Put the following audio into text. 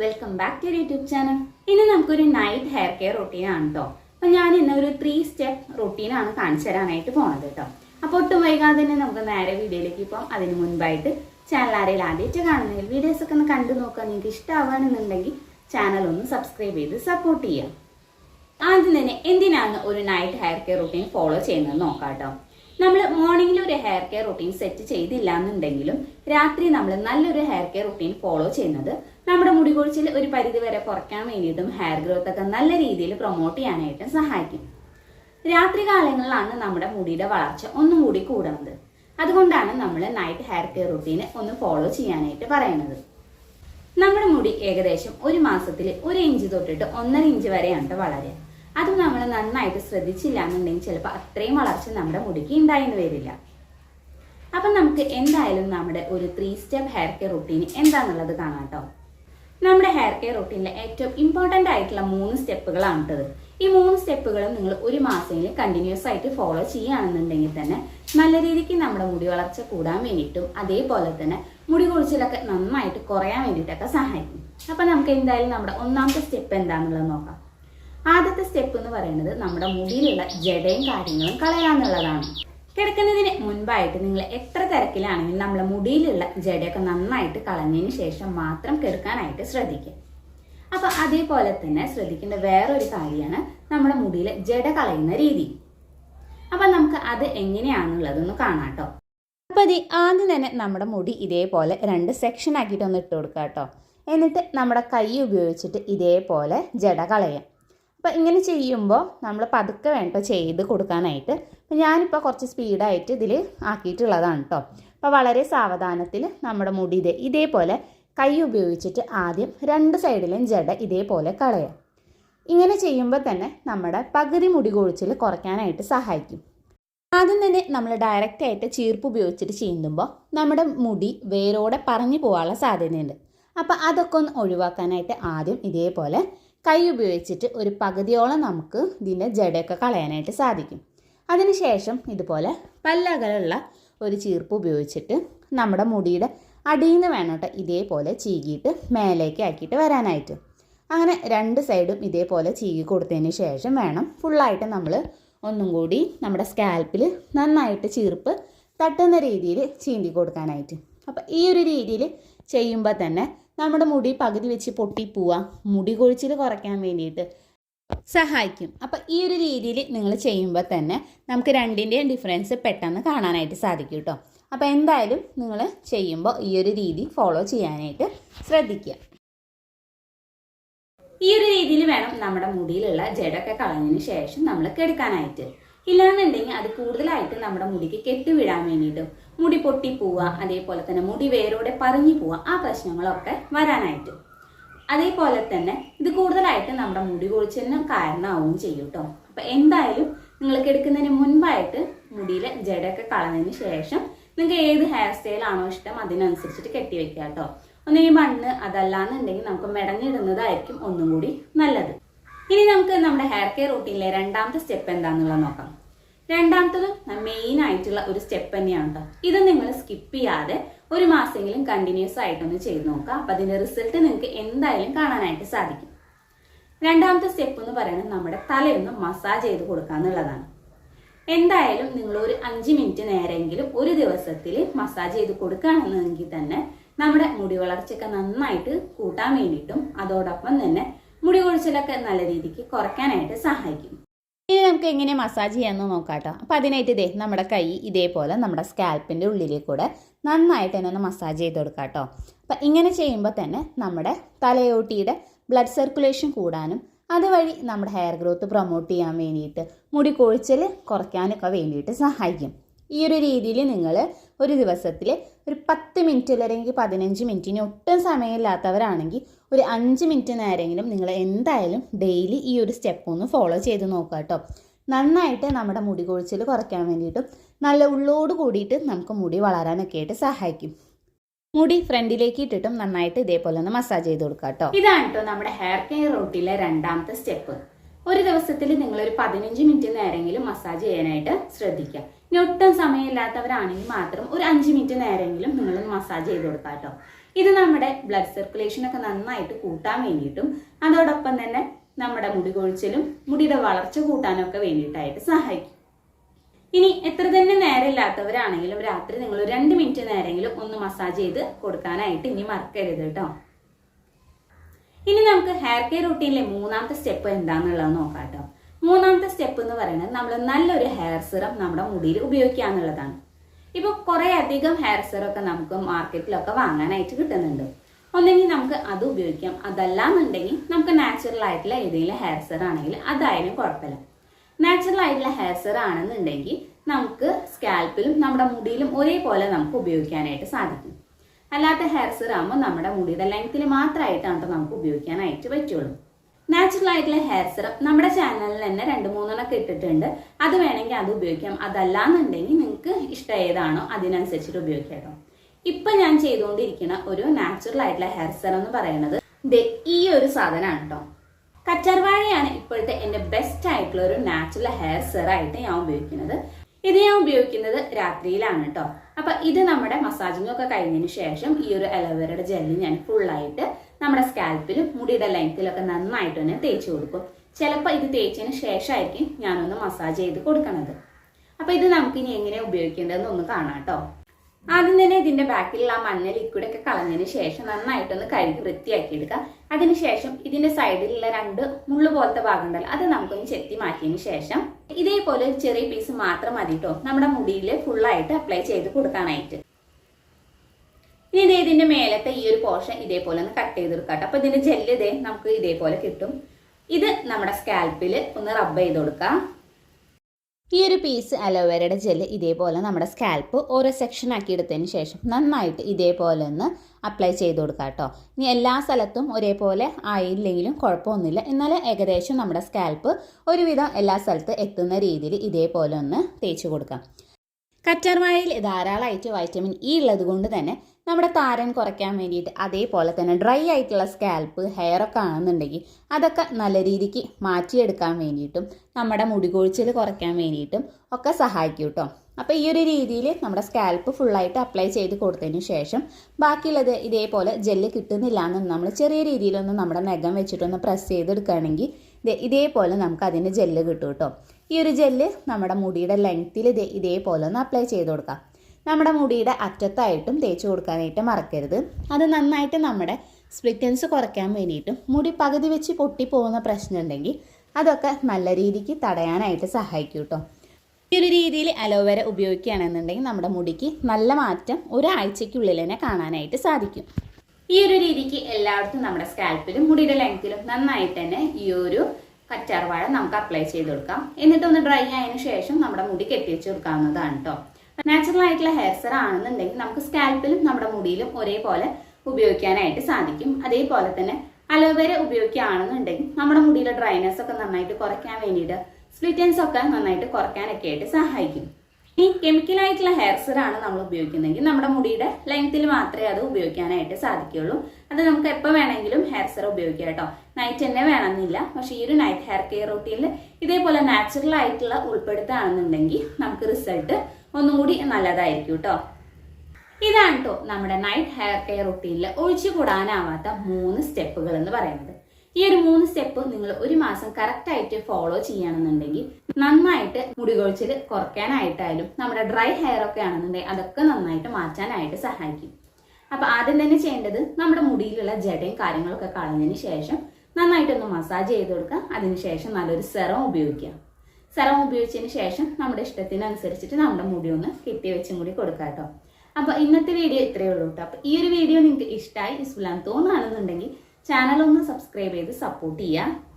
Welcome back to YouTube channel ഇന്ന് നമുക്കൊരു night hair care routine ആണ് കേട്ടോ അപ്പൊ ഞാൻ ഇന്ന് ഒരു ത്രീ സ്റ്റെപ്പ് റൊട്ടീൻ ആണ് കാണിച്ചു തരാനായിട്ട് പോണത് കേട്ടോ അപ്പൊ ഒട്ടും വൈകാതെ തന്നെ നമുക്ക് നേരെ വീഡിയോയിലേക്ക് പോകാം അതിന് മുൻപായിട്ട് ചാനൽ ആരെയും ആദ്യമായിട്ട് കാണുന്നതിൽ വീഡിയോസ് ഒക്കെ ഒന്ന് കണ്ടു നോക്കാൻ നിങ്ങൾക്ക് ഇഷ്ടമാവുകയാണെന്നുണ്ടെങ്കിൽ ചാനൽ ഒന്ന് സബ്സ്ക്രൈബ് ചെയ്ത് സപ്പോർട്ട് ചെയ്യാം ആദ്യം തന്നെ എന്തിനാണ് ഒരു night hair care routine follow ചെയ്യുന്നത് നോക്കാം കേട്ടോ നമ്മൾ മോർണിംഗിൽ ഒരു ഹെയർ കെയർ റൂട്ടീൻ സെറ്റ് ചെയ്തില്ല എന്നുണ്ടെങ്കിലും രാത്രി നമ്മൾ നല്ലൊരു ഹെയർ കെയർ റൂട്ടീൻ ഫോളോ ചെയ്യുന്നത് നമ്മുടെ മുടി കൊഴിച്ചിൽ ഒരു പരിധി വരെ കുറയ്ക്കാൻ വേണ്ടിയിട്ടും ഹെയർ ഗ്രോത്ത് ഒക്കെ നല്ല രീതിയിൽ പ്രൊമോട്ട് ചെയ്യാനായിട്ടും സഹായിക്കും. രാത്രി കാലങ്ങളിലാണ് നമ്മുടെ മുടിയുടെ വളർച്ച ഒന്നും കൂടി കൂടുന്നത് അതുകൊണ്ടാണ് നമ്മൾ നൈറ്റ് ഹെയർ കെയർ റുട്ടീൻ ഒന്ന് ഫോളോ ചെയ്യാനായിട്ട് പറയുന്നത്. നമ്മുടെ മുടി ഏകദേശം ഒരു മാസത്തിൽ ഒരു ഇഞ്ച് തൊട്ടിട്ട് ഒന്നര ഇഞ്ച് വരെയാണ് ട്ടോ വളരുക അത് നമ്മൾ നന്നായിട്ട് ശ്രദ്ധിച്ചില്ല എന്നുണ്ടെങ്കിൽ ചിലപ്പോൾ അത്രയും വളർച്ച നമ്മുടെ മുടിക്ക് ഉണ്ടായെന്ന് വരില്ല. അപ്പൊ നമുക്ക് എന്തായാലും നമ്മുടെ ഒരു three step hair care routine എന്താണെന്നുള്ളത് കാണാം കേട്ടോ. നമ്മുടെ ഹെയർ കെയർ റൊട്ടീനിലെ ഏറ്റവും ഇമ്പോർട്ടന്റ് ആയിട്ടുള്ള മൂന്ന് സ്റ്റെപ്പുകളാണ് ഈ മൂന്ന് സ്റ്റെപ്പുകളും നിങ്ങൾ ഒരു മാസമെങ്കിലും കണ്ടിന്യൂസ് ആയിട്ട് ഫോളോ ചെയ്യുകയാണെന്നുണ്ടെങ്കിൽ തന്നെ നല്ല രീതിക്ക് നമ്മുടെ മുടി വളർച്ച കൂടാൻ വേണ്ടിയിട്ടും അതേപോലെ തന്നെ മുടി കൊഴിച്ചിലൊക്കെ നന്നായിട്ട് കുറയാൻ വേണ്ടിയിട്ടൊക്കെ സഹായിക്കും. അപ്പൊ നമുക്ക് എന്തായാലും നമ്മുടെ ഒന്നാമത്തെ സ്റ്റെപ്പ് എന്താണെന്നുള്ളത് നോക്കാം. ആദ്യത്തെ സ്റ്റെപ്പ് എന്ന് പറയുന്നത് നമ്മുടെ മുടിയിലുള്ള ജടയും കാര്യങ്ങളും കളയാന്നുള്ളതാണ്. കിടക്കുന്നതിന് മുൻപായിട്ട് നിങ്ങൾ എത്ര തിരക്കിലാണെങ്കിലും നമ്മളെ മുടിയിലുള്ള ജടയൊക്കെ നന്നായിട്ട് കളഞ്ഞതിന് ശേഷം മാത്രം കിടക്കാനായിട്ട് ശ്രദ്ധിക്കുക. അപ്പൊ അതേപോലെ തന്നെ ശ്രദ്ധിക്കേണ്ട വേറൊരു കാര്യമാണ് നമ്മുടെ മുടിയിലെ ജട കളയുന്ന രീതി. അപ്പൊ നമുക്ക് അത് എങ്ങനെയാണുള്ളതെന്ന് കാണാട്ടോ അപ്പോൾ അത് ആദ്യം തന്നെ നമ്മുടെ മുടി ഇതേപോലെ രണ്ട് സെക്ഷൻ ആക്കിയിട്ട് ഒന്ന് ഇട്ട് കൊടുക്കുക കേട്ടോ. എന്നിട്ട് നമ്മുടെ കൈ ഉപയോഗിച്ചിട്ട് ഇതേപോലെ ജട കളയാം. അപ്പോൾ ഇങ്ങനെ ചെയ്യുമ്പോൾ നമ്മൾ പതുക്കെ വേണ്ട ചെയ്ത് കൊടുക്കാനായിട്ട്. അപ്പോൾ ഞാനിപ്പോൾ കുറച്ച് സ്പീഡായിട്ട് ഇതിൽ ആക്കിയിട്ടുള്ളതാണ് കേട്ടോ അപ്പോൾ വളരെ സാവധാനത്തിൽ നമ്മുടെ മുടി ഇതേ ഇതേപോലെ കൈ ഉപയോഗിച്ചിട്ട് ആദ്യം രണ്ട് സൈഡിലും ജട ഇതേപോലെ കളയാം. ഇങ്ങനെ ചെയ്യുമ്പോൾ തന്നെ നമ്മുടെ പകുതി മുടി കൊഴിച്ചിൽ കുറയ്ക്കാനായിട്ട് സഹായിക്കും. ആദ്യം തന്നെ നമ്മൾ ഡയറക്റ്റ് ആയിട്ട് ചീർപ്പ് ഉപയോഗിച്ചിട്ട് ചീന്തുമ്പോൾ നമ്മുടെ മുടി വേരോടെ പറഞ്ഞു പോകാനുള്ള സാധ്യതയുണ്ട്. അപ്പോൾ അതൊക്കെ ഒന്ന് ഒഴിവാക്കാനായിട്ട് ആദ്യം ഇതേപോലെ കൈ ഉപയോഗിച്ചിട്ട് ഒരു പകുതിയോളം നമുക്ക് ഇതിന്റെ ജടയൊക്കെ കളയാനായിട്ട് സാധിക്കും. അതിനുശേഷം ഇതുപോലെ പല്ലകലുള്ള ഒരു ചീർപ്പ് ഉപയോഗിച്ചിട്ട് നമ്മുടെ മുടിയുടെ അടിയിൽ നിന്ന് വേണം കേട്ടോ ഇതേപോലെ ചീകിയിട്ട് മേലേക്ക് ആക്കിയിട്ട് വരാനായിട്ട്. അങ്ങനെ രണ്ട് സൈഡും ഇതേപോലെ ചീകി കൊടുത്തതിന് ശേഷം വേണം ഫുള്ളായിട്ട് നമ്മൾ ഒന്നും കൂടി നമ്മുടെ സ്കാൽപ്പിൽ നന്നായിട്ട് ചീർപ്പ് തട്ടുന്ന രീതിയിൽ ചീന്തി കൊടുക്കാനായിട്ട്. അപ്പോൾ ഈ ഒരു രീതിയിൽ ചെയ്യുമ്പോൾ തന്നെ നമ്മുടെ മുടി പകുതി വെച്ച് പൊട്ടിപ്പോവുക മുടി കൊഴിച്ചിൽ കുറയ്ക്കാൻ വേണ്ടിയിട്ട് സഹായിക്കും. അപ്പോൾ ഈ ഒരു രീതിയിൽ നിങ്ങൾ ചെയ്യുമ്പോൾ തന്നെ നമുക്ക് രണ്ടിന്റെയും ഡിഫറൻസ് പെട്ടെന്ന് കാണാനായിട്ട് സാധിക്കും കേട്ടോ അപ്പോൾ എന്തായാലും നിങ്ങൾ ചെയ്യുമ്പോൾ ഈ ഒരു രീതി ഫോളോ ചെയ്യാനായിട്ട് ശ്രദ്ധിക്കുക. ഈ ഒരു രീതിയിൽ വേണം നമ്മുടെ മുടിയിലുള്ള ജടൊക്കെ കളഞ്ഞതിന് ശേഷം നമ്മൾ കെടുക്കാനായിട്ട്. ഇല്ലാന്നുണ്ടെങ്കിൽ അത് കൂടുതലായിട്ട് നമ്മുടെ മുടിക്ക് കെട്ടിവിടാൻ വേണ്ടിയിട്ടും മുടി പൊട്ടി പോവുക അതേപോലെ തന്നെ മുടി വേരോടെ പറഞ്ഞു പോവുക ആ പ്രശ്നങ്ങളൊക്കെ വരാനായിട്ട്. അതേപോലെ തന്നെ ഇത് കൂടുതലായിട്ട് നമ്മുടെ മുടി കൊഴിച്ചിലിന് കാരണമാവുകയും ചെയ്യും കേട്ടോ അപ്പൊ എന്തായാലും നിങ്ങൾക്ക് എടുക്കുന്നതിന് മുൻപായിട്ട് മുടിയിലെ ജടയൊക്കെ കളഞ്ഞതിന് ശേഷം നിങ്ങൾക്ക് ഏത് ഹെയർ സ്റ്റൈൽ ആണോ ഇഷ്ടം അതിനനുസരിച്ചിട്ട് കെട്ടി വെക്കുക കേട്ടോ ഒന്ന് മണ്ണ് അതല്ലാന്നുണ്ടെങ്കിൽ നമുക്ക് മെടഞ്ഞിടുന്നതായിരിക്കും ഒന്നും കൂടി നല്ലത്. ഇനി നമുക്ക് നമ്മുടെ ഹെയർ കെയർ റൂട്ടീനിലെ രണ്ടാമത്തെ സ്റ്റെപ്പ് എന്താണെന്നുള്ളത് നോക്കാം. രണ്ടാമത്തത് മെയിൻ ആയിട്ടുള്ള ഒരു സ്റ്റെപ്പ് തന്നെയാണ് കേട്ടോ ഇത് നിങ്ങൾ സ്കിപ്പ് ചെയ്യാതെ ഒരു മാസമെങ്കിലും കണ്ടിന്യൂസ് ആയിട്ടൊന്ന് ചെയ്ത് നോക്കുക അപ്പൊ അതിന്റെ റിസൾട്ട് നിങ്ങൾക്ക് എന്തായാലും കാണാനായിട്ട് സാധിക്കും. രണ്ടാമത്തെ സ്റ്റെപ്പ് എന്ന് പറയുന്നത് നമ്മുടെ തലയൊന്ന് മസാജ് ചെയ്ത് കൊടുക്കുക എന്നുള്ളതാണ്. എന്തായാലും നിങ്ങൾ ഒരു അഞ്ച് മിനിറ്റ് നേരെങ്കിലും ഒരു ദിവസത്തിൽ മസാജ് ചെയ്ത് കൊടുക്കുകയാണെന്നെങ്കിൽ തന്നെ നമ്മുടെ മുടി വളർച്ചയൊക്കെ നന്നായിട്ട് കൂട്ടാൻ വേണ്ടിയിട്ടും അതോടൊപ്പം തന്നെ മുടി കൊഴിച്ചിലൊക്കെ നല്ല രീതിക്ക് കുറയ്ക്കാനായിട്ട് സഹായിക്കും. ഇനി നമുക്ക് എങ്ങനെ മസാജ് ചെയ്യാമെന്ന് നോക്കാം കേട്ടോ അപ്പോൾ അതിനായിട്ട് ഇതേ നമ്മുടെ കൈ ഇതേപോലെ നമ്മുടെ സ്കാൽപ്പിന്റെ ഉള്ളിലേക്ക് കൂടെ നന്നായിട്ട് തന്നെ ഒന്ന് മസാജ് ചെയ്ത് കൊടുക്കാം കേട്ടോ അപ്പം ഇങ്ങനെ ചെയ്യുമ്പോൾ തന്നെ നമ്മുടെ തലയോട്ടിയുടെ ബ്ലഡ് സർക്കുലേഷൻ കൂടാനും അതുവഴി നമ്മുടെ ഹെയർ ഗ്രോത്ത് പ്രൊമോട്ട് ചെയ്യാൻ വേണ്ടിയിട്ട് മുടി കൊഴിച്ചൽ കുറയ്ക്കാനൊക്കെ വേണ്ടിയിട്ട് സഹായിക്കും. ഈ ഒരു രീതിയിൽ നിങ്ങൾ ഒരു ദിവസത്തിൽ ഒരു പത്ത് മിനിറ്റ് അല്ലെങ്കിൽ പതിനഞ്ച് മിനിറ്റിന് ഒട്ടും സമയമില്ലാത്തവരാണെങ്കിൽ ഒരു അഞ്ച് മിനിറ്റ് നേരെങ്കിലും നിങ്ങൾ എന്തായാലും ഡെയിലി ഈ ഒരു സ്റ്റെപ്പ് ഒന്ന് ഫോളോ ചെയ്ത് നോക്കുക കേട്ടോ. നന്നായിട്ട് നമ്മുടെ മുടി കൊഴിച്ചിൽ കുറയ്ക്കാൻ വേണ്ടിയിട്ടും നല്ല ഉള്ളോട് കൂടിയിട്ട് നമുക്ക് മുടി വളരാനൊക്കെ ആയിട്ട് സഹായിക്കും. മുടി ഫ്രണ്ടിലേക്ക് ഇട്ടിട്ടും നന്നായിട്ട് ഇതേപോലെ ഒന്ന് മസാജ് ചെയ്ത് കൊടുക്കുക കേട്ടോ. ഇതാണ് കേട്ടോ നമ്മുടെ ഹെയർ കെയർ റൂട്ടിലെ രണ്ടാമത്തെ സ്റ്റെപ്പ് ഒരു ദിവസത്തിൽ നിങ്ങൾ ഒരു പതിനഞ്ച് മിനിറ്റ് നേരെങ്കിലും മസാജ് ചെയ്യാനായിട്ട് ശ്രദ്ധിക്കുക. ഇനി ഒട്ടും സമയമില്ലാത്തവരാണെങ്കിൽ മാത്രം ഒരു അഞ്ച് മിനിറ്റ് നേരെങ്കിലും നിങ്ങൾ മസാജ് ചെയ്ത് കൊടുക്കുക കേട്ടോ ഇത് നമ്മുടെ ബ്ലഡ് സർക്കുലേഷൻ ഒക്കെ നന്നായിട്ട് കൂട്ടാൻ വേണ്ടിയിട്ടും അതോടൊപ്പം തന്നെ നമ്മുടെ മുടി കൊഴിച്ചിലും മുടിയുടെ വളർച്ച കൂട്ടാനൊക്കെ വേണ്ടിയിട്ടായിട്ട് സഹായിക്കും. ഇനി എത്ര തന്നെ നേരമില്ലാത്തവരാണെങ്കിലും രാത്രി നിങ്ങൾ രണ്ട് മിനിറ്റ് നേരെങ്കിലും ഒന്ന് മസാജ് ചെയ്ത് കൊടുക്കാനായിട്ട് ഇനി മറക്കരുത് കേട്ടോ ഇനി നമുക്ക് ഹെയർ കെയർ റൂട്ടീനിലെ മൂന്നാമത്തെ സ്റ്റെപ്പ് എന്താണെന്നുള്ളത് നോക്കാം കേട്ടോ. മൂന്നാമത്തെ സ്റ്റെപ്പ് എന്ന് പറയുന്നത് നമ്മൾ നല്ലൊരു ഹെയർ സിറം നമ്മുടെ മുടിയിൽ ഉപയോഗിക്കുക എന്നുള്ളതാണ്. ഇപ്പോൾ കുറേ അധികം ഹെയർ സിറം ഒക്കെ നമുക്ക് മാർക്കറ്റിലൊക്കെ വാങ്ങാനായിട്ട് കിട്ടുന്നുണ്ട്. ഒന്നെങ്കിൽ നമുക്ക് അത് ഉപയോഗിക്കാം. അതല്ല എന്നുണ്ടെങ്കിൽ നമുക്ക് നാച്ചുറൽ ആയിട്ടുള്ള ഏതെങ്കിലും ഹെയർ സിറം ആണെങ്കിൽ അതായാലും കുഴപ്പമില്ല. നാച്ചുറൽ ആയിട്ടുള്ള ഹെയർ സിറം ആണെന്നുണ്ടെങ്കിൽ നമുക്ക് സ്കാൽപ്പിലും നമ്മുടെ മുടിയിലും ഒരേപോലെ നമുക്ക് ഉപയോഗിക്കാനായിട്ട് സാധിക്കും. അല്ലാത്ത ഹെയർ സിറാകുമ്പോൾ നമ്മുടെ മുടിയുടെ ലെങ്ത്തിൽ മാത്രമായിട്ടാണ് ട്ടോ നമുക്ക് ഉപയോഗിക്കാനായിട്ട് പറ്റുള്ളൂ. നാച്ചുറൽ ആയിട്ടുള്ള ഹെയർ സിറം നമ്മുടെ ചാനലിൽ തന്നെ രണ്ട് മൂന്നെണ്ണൊക്കെ ഇട്ടിട്ടുണ്ട്. അത് വേണമെങ്കിൽ അത് ഉപയോഗിക്കാം. അതല്ല എന്നുണ്ടെങ്കിൽ നിങ്ങൾക്ക് ഇഷ്ടം ഏതാണോ അതിനനുസരിച്ചിട്ട് ഉപയോഗിക്കാം ഇപ്പൊ ഞാൻ ചെയ്തുകൊണ്ടിരിക്കുന്ന ഒരു നാച്ചുറൽ ആയിട്ടുള്ള ഹെയർ സിറം എന്ന് പറയുന്നത് ഈ ഒരു സാധനമാണ് കേട്ടോ കച്ചർവാഴയാണ് ഇപ്പോഴത്തെ എന്റെ ബെസ്റ്റ് ആയിട്ടുള്ള ഒരു നാച്ചുറൽ ഹെയർ സിറായിട്ട് ഞാൻ ഉപയോഗിക്കുന്നത്. ഇത് ഞാൻ ഉപയോഗിക്കുന്നത് രാത്രിയിലാണ് കേട്ടോ അപ്പൊ ഇത് നമ്മുടെ മസാജിങ് ഒക്കെ കഴിഞ്ഞതിന് ശേഷം ഈ ഒരു അലോവേറയുടെ ജെല്ല് ഞാൻ ഫുള്ളായിട്ട് നമ്മുടെ സ്കാൽപ്പിലും മുടിയുടെ ലെങ്ത്തിലൊക്കെ നന്നായിട്ട് തന്നെ തേച്ച് കൊടുക്കും. ചിലപ്പോൾ ഇത് തേച്ചതിന് ശേഷമായിരിക്കും ഞാനൊന്ന് മസാജ് ചെയ്ത് കൊടുക്കണത്. അപ്പൊ ഇത് നമുക്ക് ഇനി എങ്ങനെ ഉപയോഗിക്കേണ്ടതെന്ന് ഒന്ന് കാണാം കേട്ടോ ആദ്യം തന്നെ ഇതിന്റെ ബാക്കിലുള്ള ആ മഞ്ഞ ലിക്വിഡ് ഒക്കെ കളഞ്ഞതിന് ശേഷം നന്നായിട്ടൊന്ന് കഴുകി വൃത്തിയാക്കി എടുക്കുക അതിനുശേഷം ഇതിന്റെ സൈഡിലുള്ള രണ്ട് മുള്ളു പോലത്തെ ഭാഗം ഉണ്ടല്ലോ അത് നമുക്കൊന്ന് ചെത്തി മാറ്റിയതിന് ശേഷം ഇതേപോലെ ഒരു ചെറിയ പീസ് മാത്രം മതി കേട്ടോ നമ്മുടെ മുടിയിൽ ഫുള്ളായിട്ട് അപ്ലൈ ചെയ്ത് കൊടുക്കാനായിട്ട്. ഇനി ഇതേ ഇതിന്റെ മേലത്തെ ഈ ഒരു പോർഷൻ ഇതേപോലെ ഒന്ന് കട്ട് ചെയ്തെടുക്കാം കേട്ടോ അപ്പൊ ഇതിന്റെ ജെല്ല് ഇതേ നമുക്ക് ഇതേപോലെ കിട്ടും. ഇത് നമ്മുടെ സ്കാൽപ്പിൽ ഒന്ന് റബ്ബ് ചെയ്ത് കൊടുക്കാം. ഈ ഒരു പീസ് അലോവേരയുടെ ജെല്ല് ഇതേപോലെ നമ്മുടെ സ്കാൽപ്പ് ഓരോ സെക്ഷൻ ആക്കി എടുത്തതിന് ശേഷം നന്നായിട്ട് ഇതേപോലെ ഒന്ന് അപ്ലൈ ചെയ്ത് കൊടുക്കുക കേട്ടോ ഇനി എല്ലാ സ്ഥലത്തും ഒരേപോലെ ആയില്ലെങ്കിലും കുഴപ്പമൊന്നുമില്ല. എന്നാൽ ഏകദേശം നമ്മുടെ സ്കാൽപ്പ് ഒരുവിധം എല്ലാ സ്ഥലത്ത് എത്തുന്ന രീതിയിൽ ഇതേപോലെ ഒന്ന് തേച്ച് കൊടുക്കാം. കറ്റാർവാഴയിൽ ധാരാളമായിട്ട് വൈറ്റമിൻ ഇ ഉള്ളത് കൊണ്ട് തന്നെ നമ്മുടെ താരൻ കുറയ്ക്കാൻ വേണ്ടിയിട്ട് അതേപോലെ തന്നെ ഡ്രൈ ആയിട്ടുള്ള സ്കാൽപ്പ് ഹെയർ ഒക്കെ ആണെന്നുണ്ടെങ്കിൽ അതൊക്കെ നല്ല രീതിക്ക് മാറ്റിയെടുക്കാൻ വേണ്ടിയിട്ടും നമ്മുടെ മുടി കൊഴിച്ചിൽ കുറയ്ക്കാൻ വേണ്ടിയിട്ടും ഒക്കെ സഹായിക്കും കേട്ടോ അപ്പോൾ ഈ ഒരു രീതിയിൽ നമ്മുടെ സ്കാൽപ്പ് ഫുള്ളായിട്ട് അപ്ലൈ ചെയ്ത് കൊടുത്തതിന് ശേഷം ബാക്കിയുള്ളത് ഇതേപോലെ ജെല്ല് കിട്ടുന്നില്ല എന്ന് നമ്മൾ ചെറിയ രീതിയിലൊന്ന് നമ്മുടെ നഖം വെച്ചിട്ടൊന്ന് പ്രസ് ചെയ്തെടുക്കുകയാണെങ്കിൽ ഇതേപോലെ നമുക്ക് അതിന്റെ ജെല്ല് കിട്ടും കേട്ടോ ഈ ഒരു ജെല്ല് നമ്മുടെ മുടിയുടെ ലെങ്ത്തിൽ ഇതേ ഇതേപോലെ ഒന്ന് അപ്ലൈ ചെയ്ത് കൊടുക്കാം. നമ്മുടെ മുടിയുടെ അറ്റത്തായിട്ടും തേച്ച് കൊടുക്കാനായിട്ട് മറക്കരുത്. അത് നന്നായിട്ട് നമ്മുടെ സ്പ്ലിറ്റൻസ് കുറയ്ക്കാൻ വേണ്ടിയിട്ടും മുടി പകുതി വെച്ച് പൊട്ടിപ്പോകുന്ന പ്രശ്നം ഉണ്ടെങ്കിൽ അതൊക്കെ നല്ല രീതിക്ക് തടയാനായിട്ട് സഹായിക്കും കേട്ടോ ഈ ഒരു രീതിയിൽ അലോവേര ഉപയോഗിക്കുകയാണെന്നുണ്ടെങ്കിൽ നമ്മുടെ മുടിക്ക് നല്ല മാറ്റം ഒരാഴ്ചയ്ക്കുള്ളിൽ തന്നെ കാണാനായിട്ട് സാധിക്കും. ഈ ഒരു രീതിക്ക് എല്ലായിടത്തും നമ്മുടെ സ്കാൽപ്പിലും മുടിയുടെ ലെങ്ത്തിലും നന്നായിട്ട് തന്നെ ഈ ഒരു കറ്റാർവാഴ നമുക്ക് അപ്ലൈ ചെയ്ത് കൊടുക്കാം. എന്നിട്ട് ഒന്ന് ഡ്രൈ ആയതിനു ശേഷം നമ്മുടെ മുടി കെട്ടിവെച്ച് കൊടുക്കാവുന്നതാണ് കേട്ടോ നാച്ചുറൽ ആയിട്ടുള്ള ഹെയർ സെർ ആണെന്നുണ്ടെങ്കിൽ നമുക്ക് സ്കാൽപ്പിലും നമ്മുടെ മുടിയിലും ഒരേപോലെ ഉപയോഗിക്കാനായിട്ട് സാധിക്കും. അതേപോലെ തന്നെ അലോവേര ഉപയോഗിക്കുകയാണെന്നുണ്ടെങ്കിൽ നമ്മുടെ മുടിയിലെ ഡ്രൈനെസ് ഒക്കെ നന്നായിട്ട് കുറയ്ക്കാൻ വേണ്ടിയിട്ട് സ്പ്ലിറ്റൻസ് ഒക്കെ നന്നായിട്ട് കുറയ്ക്കാനൊക്കെ ആയിട്ട് സഹായിക്കും. ഈ കെമിക്കലായിട്ടുള്ള ഹെയർ സെർ ആണ് നമ്മൾ ഉപയോഗിക്കുന്നതെങ്കിൽ നമ്മുടെ മുടിയുടെ ലെങ്ത്തിൽ മാത്രമേ അത് ഉപയോഗിക്കാനായിട്ട് സാധിക്കുകയുള്ളൂ. അത് നമുക്ക് എപ്പോൾ വേണമെങ്കിലും ഹെയർ സെർ ഉപയോഗിക്കാം കേട്ടോ. നൈറ്റ് തന്നെ വേണമെന്നില്ല. പക്ഷേ ഈ ഒരു നൈറ്റ് ഹെയർ കെയർ റൂട്ടീനിൽ ഇതേപോലെ നാച്ചുറൽ ആയിട്ടുള്ള ഉൾപ്പെടുത്തുകയാണെന്നുണ്ടെങ്കിൽ നമുക്ക് റിസൾട്ട് ഒന്നും കൂടി നല്ലതായിരിക്കും കേട്ടോ ഇതാണ് കേട്ടോ നമ്മുടെ നൈറ്റ് ഹെയർ കെയർ റൂട്ടീനിൽ ഒഴിച്ചുകൂടാനാവാത്ത മൂന്ന് സ്റ്റെപ്പുകൾ എന്ന് പറയുന്നത്. ഈ ഒരു മൂന്ന് സ്റ്റെപ്പ് നിങ്ങൾ ഒരു മാസം കറക്റ്റ് ആയിട്ട് ഫോളോ ചെയ്യണമെന്നുണ്ടെങ്കിൽ നന്നായിട്ട് മുടി കൊഴിച്ചിൽ കുറയ്ക്കാനായിട്ടായാലും നമ്മുടെ ഡ്രൈ ഹെയർ ഒക്കെ ആണെന്നുണ്ടെങ്കിൽ അതൊക്കെ നന്നായിട്ട് മാറ്റാനായിട്ട് സഹായിക്കും. അപ്പൊ ആദ്യം തന്നെ ചെയ്യേണ്ടത് നമ്മുടെ മുടിയിലുള്ള ജടയും കാര്യങ്ങളൊക്കെ കളഞ്ഞതിന് ശേഷം നന്നായിട്ടൊന്ന് മസാജ് ചെയ്ത് കൊടുക്കുക. അതിനുശേഷം നല്ലൊരു സെറം ഉപയോഗിക്കുക. സെറം ഉപയോഗിച്ചതിന് ശേഷം നമ്മുടെ ഇഷ്ടത്തിനനുസരിച്ചിട്ട് നമ്മുടെ മുടി ഒന്ന് കെട്ടി വെച്ചും കൂടി കൊടുക്കുക കേട്ടോ. അപ്പൊ ഇന്നത്തെ വീഡിയോ ഇത്രയേ ഉള്ളൂ കേട്ടോ. അപ്പൊ ഈ ഒരു വീഡിയോ നിങ്ങൾക്ക് ഇഷ്ടമായി ആണെന്ന് തോന്നുകയാണെന്നുണ്ടെങ്കിൽ ചാനൽ ഒന്ന് സബ്സ്ക്രൈബ് ചെയ്ത് സപ്പോർട്ട് ചെയ്യുക.